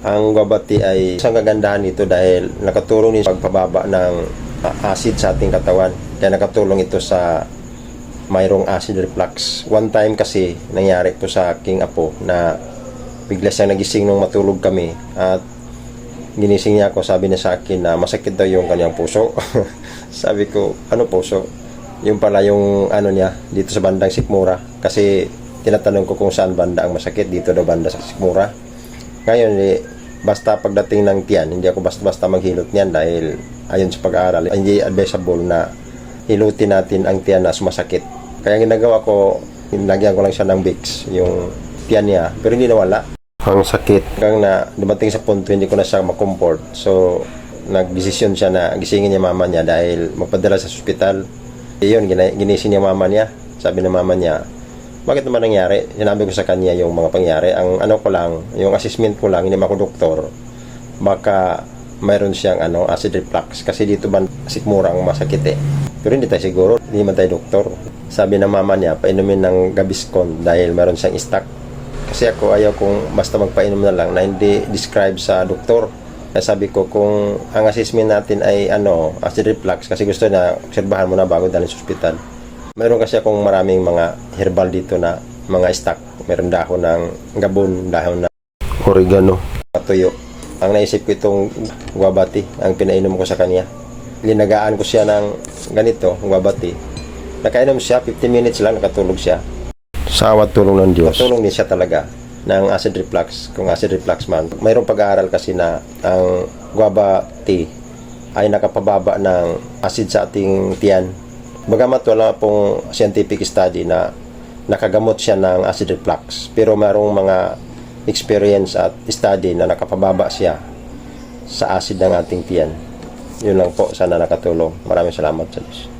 Ang guava tea ay isang kagandahan nito dahil nakatulong sa pagpababa ng ah, acid sa ating katawan. Kaya nakatulong ito sa mayroong acid reflux. One time kasi nangyari po sa aking apo na bigla siyang nagising nung matulog kami at ginising niya ako sabi niya sa akin na masakit daw yung kanyang puso. sabi ko, ano puso? Yung pala yung ano niya dito sa bandang Sikmura kasi tinatanong ko kung saan banda ang masakit dito daw banda sa Sikmura. Ngayon eh, basta pagdating ng tiyan, hindi ako basta-basta maghilot niyan dahil ayon sa pag-aaral, hindi advisable na hilutin natin ang tiyan na sumasakit. Kaya ginagawa ko, nilagyan ko lang siya ng Vicks, yung tiyan niya, pero hindi nawala. Ang sakit. Hanggang na dumating sa punto, hindi ko na siya makomport. So, nagdesisyon siya na gisingin niya mama niya dahil magpadala sa ospital. Iyon, ginising niya mama niya. Sabi ng mama niya, bakit naman nangyari? Sinabi ko sa kanya yung mga pangyari. Ang ano ko lang, yung assessment ko lang, hindi ako doktor, baka mayroon siyang ano, acid reflux. Kasi dito ba sikmura ang masakit eh. Pero hindi tayo siguro, hindi man tayo doktor. Sabi ng mama niya, painumin ng Gaviscon dahil mayroon siyang stock. Kasi ako ayaw kong basta magpainom na lang na hindi describe sa doktor. Kaya sabi ko kung ang assessment natin ay ano, acid reflux kasi gusto na obserbahan mo na bago dalhin sa ospital. Meron kasi akong maraming mga herbal dito na mga stock. Meron dahon ng gabon, dahon ng oregano, tuyo. Ang naisip ko itong guabati, ang pinainom ko sa kanya. Linagaan ko siya ng ganito, guabati. Nakainom siya, 15 minutes lang, nakatulog siya. Sa awat tulong ng Diyos. Tulong din siya talaga ng acid reflux, kung acid reflux man. Mayroong pag-aaral kasi na ang guava tea ay nakapababa ng acid sa ating tiyan. Bagamat wala pong scientific study na nakagamot siya ng acid reflux, pero mayroong mga experience at study na nakapababa siya sa acid ng ating tiyan. Yun lang po, sana nakatulong. Maraming salamat sa Diyos.